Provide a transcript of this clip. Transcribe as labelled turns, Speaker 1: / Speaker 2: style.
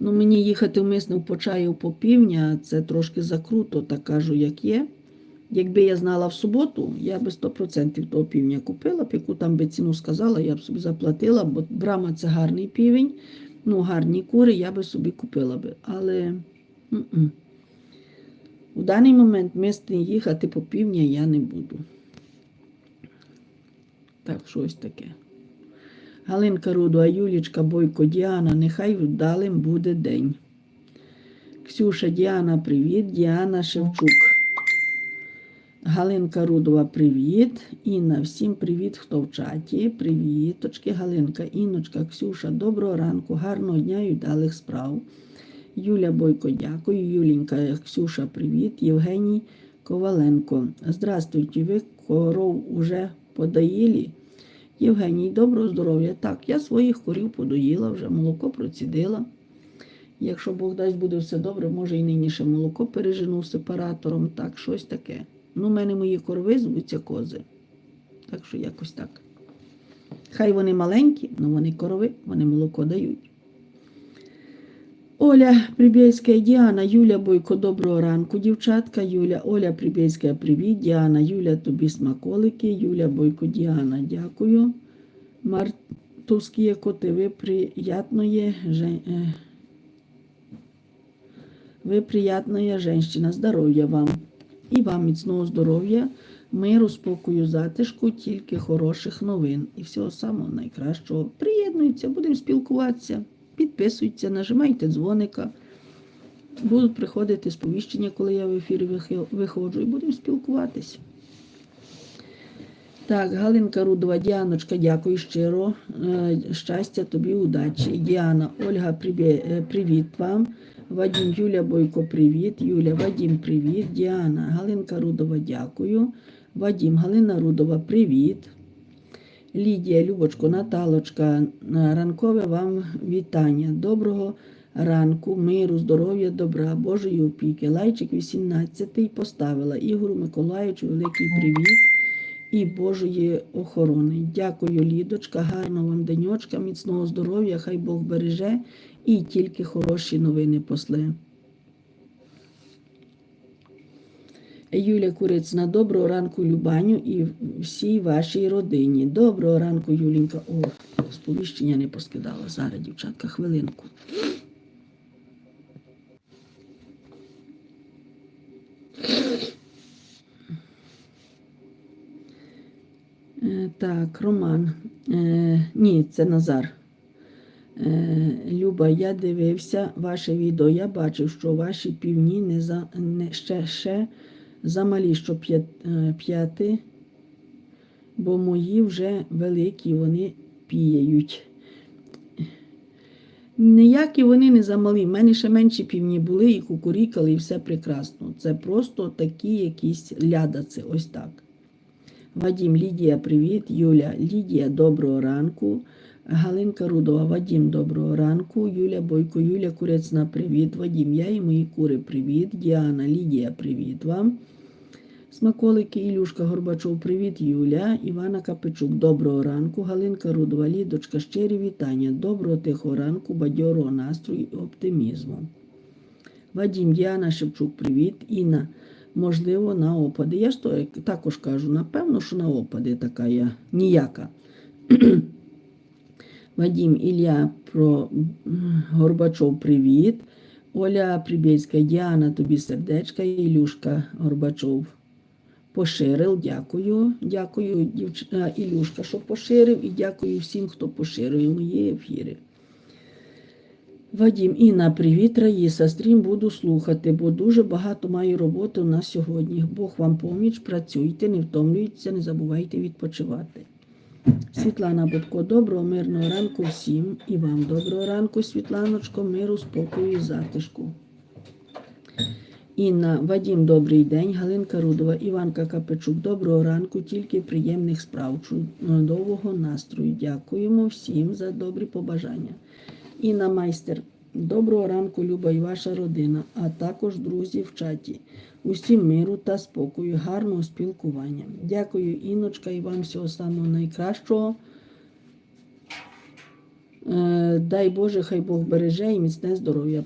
Speaker 1: Ну, мені їхати в Миснив по чаю по півдня, це трошки закруто, так кажу, як є. Якби я знала в суботу, я би 100% того півня купила, яку там би ціну сказала, я б собі заплатила, бо брама це гарний півень, ну гарні кури, я би собі купила би. Але м-м. у даний момент мисний їхати по півдня я не буду. Так, щось таке. Галинка Руду, а Юлічка Бойко Діана, нехай вдалим буде день. Ксюша Діана, привіт. Діана Шевчук. Галинка Рудова, привіт. Інна, всім привіт, хто в чаті. Привіточки, Галинка, Інночка, Ксюша, доброго ранку, гарного дня і вдалих справ. Юля Бойко, дякую. Юлінька, Ксюша, привіт. Євгеній Коваленко. Здравствуйте, ви коров уже подоїли? Євгеній, доброго здоров'я. Так, я своїх корів подоїла, вже молоко процідила. Якщо Бог дасть буде все добре, може і нині молоко пережену сепаратором, так, щось таке. Ну, в мене мої корови звуться кози. Так що якось так. Хай вони маленькі, але вони корови, вони молоко дають. Оля Прибєйська, Діана, Юля Бойко, доброго ранку, дівчатка. Юля, Оля Прибєйська, привіт. Діана, Юля, тобі смаколики. Юля Бойко, Діана, дякую. Мартовські коти, ви приятної е, ви приятная женщина. Здоров'я вам. І вам міцного здоров'я, миру, спокою, затишку, тільки хороших новин. І всього самого найкращого. Приєднуйтеся, будемо спілкуватися, підписуйтеся, нажимайте дзвоника. Будуть приходити сповіщення, коли я в ефірі виходжу, і будемо спілкуватися. Так, Галинка Рудова, Діаночка, дякую щиро. Е, Щастя тобі, удачі. Діана, Ольга, е, привіт вам. Вадим, Юля Бойко, привіт. Юля, Вадим, привіт. Діана, Галинка Рудова, дякую. Вадим, Галина Рудова, привіт. Лідія, Любочко, Наталочка, ранкове вам вітання. Доброго ранку, миру, здоров'я, добра, Божої опіки. Лайчик 18 поставила. Ігору Миколаївичу, великий привіт і Божої охорони. Дякую, Лідочка, гарного вам денечка, міцного здоров'я, хай Бог береже і тільки хороші новини после. Юля Курицина, доброго ранку, Любаню і всій вашій родині. Доброго ранку, Юлінка. О, сповіщення не поскидала. Зараз, дівчатка, хвилинку. Е, Так, Роман. Е, ні, це Назар. Е, Люба, я дивився ваше відео. Я бачив, що ваші півні не за, не, ще, ще замалі, що е, п'яти, бо мої вже великі, вони піяють. Ніякі вони не замалі. В мене ще менші півні були і кукурікали, і все прекрасно. Це просто такі якісь лядаци, ось так. Вадім, Лідія, привіт. Юля, Лідія, доброго ранку. Галинка Рудова, Вадім, доброго ранку. Юля Бойко, Юля Курецна, привіт. Вадім, я і мої кури, привіт. Діана, Лідія, привіт вам. Смаколики, Ілюшка Горбачов, привіт, Юля. Івана Капичук, доброго ранку. Галинка Рудова, Лідочка, щирі вітання. Доброго тихого ранку, бадьорого настрою і оптимізму. Вадім, Діана Шевчук, привіт. Інна, можливо, на опади. Я ж то також кажу, напевно, що на опади така я ніяка. Вадим Ілля про Горбачов, привіт. Оля Прибєцька, Діана, тобі сердечка, Ілюшка Горбачов. Поширив, дякую. Дякую, дівч... Ілюшка, що поширив, і дякую всім, хто поширює мої ефіри. Вадім, Інна, привіт, Раїса. Стрім буду слухати, бо дуже багато маю роботи у нас сьогодні. Бог вам поміч, працюйте, не втомлюйтеся, не забувайте відпочивати. Світлана Будко, доброго, мирного ранку всім. І вам доброго ранку, Світланочко, миру, спокою і затишку. Інна, Вадім, добрий день. Галинка Рудова, Іванка Капичук, доброго ранку, тільки приємних справ, чудового настрою. Дякуємо всім за добрі побажання. Інна Майстер, доброго ранку, Люба і ваша родина, а також друзі в чаті. Усім миру та спокою, гарного спілкування. Дякую, Інночка, і вам всього самого найкращого. Е, Дай Боже, хай Бог береже і міцне здоров'я